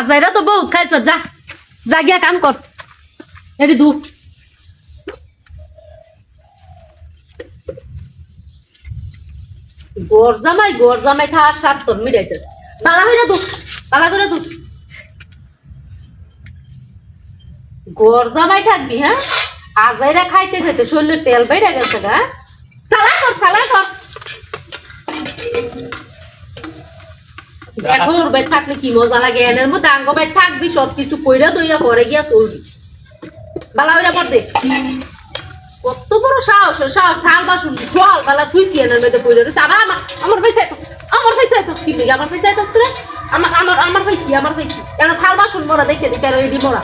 আজাইরা তো বহুত খাইছ, যা যা গিয়া কাম কর এটি দু। গর জামাই গর জামাই খাওয়ার স্বাদ তোর মিটাইতে বালা হইরা দু বালা করে দু। গর জামাই থাকবি হ্যাঁ আজাইরা খাইতে খাইতে শরীরে তেল বাইরে গেছে গা। চালা কর চালা কর দেখো ওর বাই থাকলে কি মজা লাগে? এনের মধ্যে আঙ্গ বাই থাকবি সব কিছু কইরা দইরা পরে গিয়া চলবি। বালা হইরা পর দে কত বড় সাহস সাহস। থাল বাসন জল বালা তুই কি এনের মধ্যে কইরা রইছে আমার আমার ভাই চাইতাছ আমার ভাই চাইতাছ কি আমার ভাই চাইতাছ রে? আমার আমার আমার ভাই কি আমার ভাই কি? কেন থাল বাসন মরা দেখে দেখে আর এডি মরা?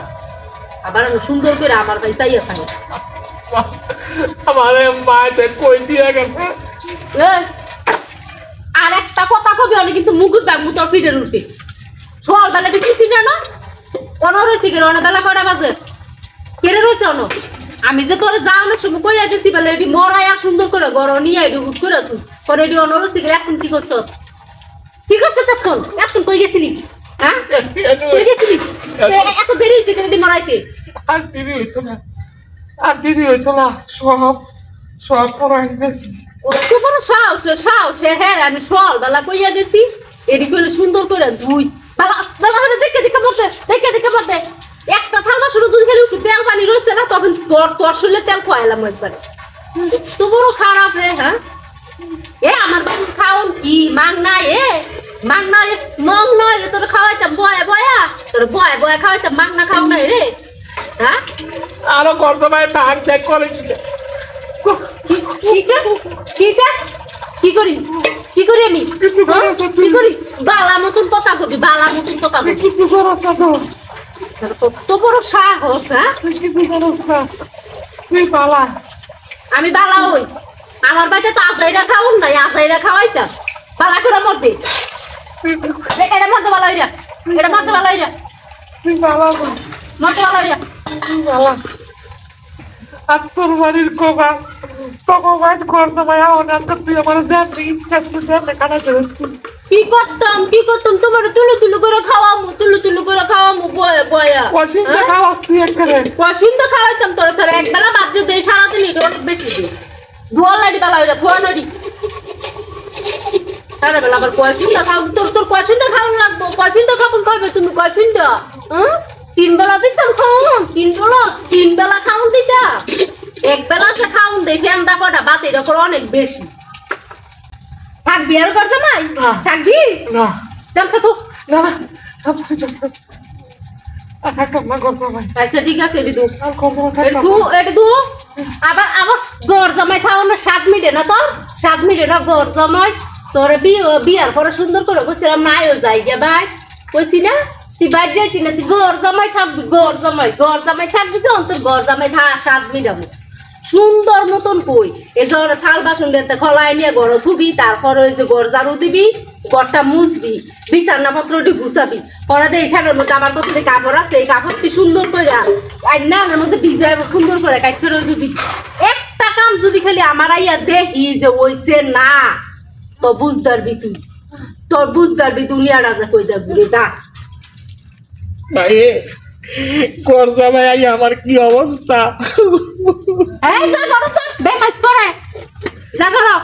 আবার সুন্দর করে আমার ভাই চাইয়া থাকে। আমারে মায়েতে কই দিয়ে গেছে কথা কবি অনেক কিন্তু মুগুর মুতর ফিরে বেলা না অনো রয়েছে কি বেলা কটা বাজে? কেড়ে রয়েছে অনো? আমি যে তোরে যা অনেক সময় কই আছি বলে এটি মরাইয়া সুন্দর করে গড় নিয়ে এটি উঠ করে তুই পরে এটি অনো রয়েছে কি, এখন কি করছ? কি করছ এখন? এখন কই গেছিলি? হ্যাঁ? কই গেছিলি? এত দেরি হয়েছে কেন এটি মরাইতে? আর দিদি হইতো না। আর দিদি হইতো না, সব সব দিয়েছি কত বড় সাহস সাহস হ্যাঁ আমি সল বেলা কইয়া দিছি এডি করে সুন্দর করে ধুই। বেলা বেলা দেখে দেখে পড়তে দেখে দেখে পড়তে একটা থালবা শুরু যদি খালি একটু তেল পানি রয়েছে না, তখন তোর তোর শরীরে তেল খোয়াইলাম একবারে। তো বড় খারাপ রে হ্যাঁ? এ, আমার বাবু খাওন কি? মাং নাই, এ? মাং নাই, মং নয় রে, তোর খাওয়াইতাম, বয়া বয়া। তোর বয়া বয়া খাওয়াইতাম, মাং না খাও নাই রে। হ্যাঁ? আরও গর্দমায় থাক, দেখ করে কি করি কি করি আমি করো? তো কি করি বালা মতন কথা কবি বালা মতন কিছু করো তো কত বড় সাহস হ্যাঁ তুই করো আমি বালা। হই আমার বাড়িতে তো আজাইরা খাওন নাই আজাইরা খাওয়াইতাম বালা করে মরতে এটা মরতে বালা। হইরা এটা মরতে বালা হইরা তুই পালা না মরতে বালা। হইরা তুই পালা আর বাড়ির কোবা তুই আমার কি করতাম কি করতাম? তোমার তুলু তুলু করে খাওয়ামু তুলু তুলু করে খাওয়ামু বয়া বয়া। পয়সা হ্যাঁ? খাওয়াস তুই এখানে। পছন্দ খাওয়াইতাম তোরা তোরা একবেলা বাদ অনেক বেশি। ধোয়া নাড়ি বেলা ওইটা ধোয়া নাড়ি সারা বেলা আবার পছন্দ খাও তোর তোর পছন্দ খাওয়ান লাগবো? পছন্দ খাব খাবে তুমি পছন্দ হ্যাঁ? তিন বেলা দিতাম খাওয়ান তিন বেলা তিন বেলা খাওয়ান দিতা এক বেলা সে দেয় ফ্যানটা কটা বাত এটা করে অনেক বেশি। থাকবি আর করতে মাই না। থাকবি? না। জামতা তো না একটা না গর্দমায় আচ্ছা ঠিক আছে এটি তো আর গর্দমায় এটা ধু এটা ধু আবার আবার গড় জামাই খাওয়ানো স্বাদ মিটে না তোর? স্বাদ মিটে না গড় জামাই? তোর বিয়ে বিয়ার পরে সুন্দর করে কইছিলাম না আয়ো যাই গে ভাই। কইছি না? তুই বাইর যাইতি না? তুই গড় জামাই থাকবি গড় জামাই গড় জামাই থাকবি তো তোর গড় জামাই থা মিটাবো সুন্দর মতন কই। এই ধর থাল বাসন দিতে খলাই নিয়ে গড় থুবি তারপরে ওই যে গড় ঝাড়ু দিবি গড়টা মুছবি বিছানা পত্রটি গুছাবি। পরে দিয়ে এখানের মধ্যে আমার কত যে কাপড় আছে, এই কাপড়টি সুন্দর করে আইনার মধ্যে ভিজাই সুন্দর করে কাইছে রই যদি একটা কাম যদি খালি আমার আইয়া দেখি যে ওইছে না, তো বুঝদারবি তুই। তোর বুঝদারবি দুনিয়াটা কই যাবি রে দা ভাই আমার কি অবস্থা? এই তো করো চল বেমাইস করে করো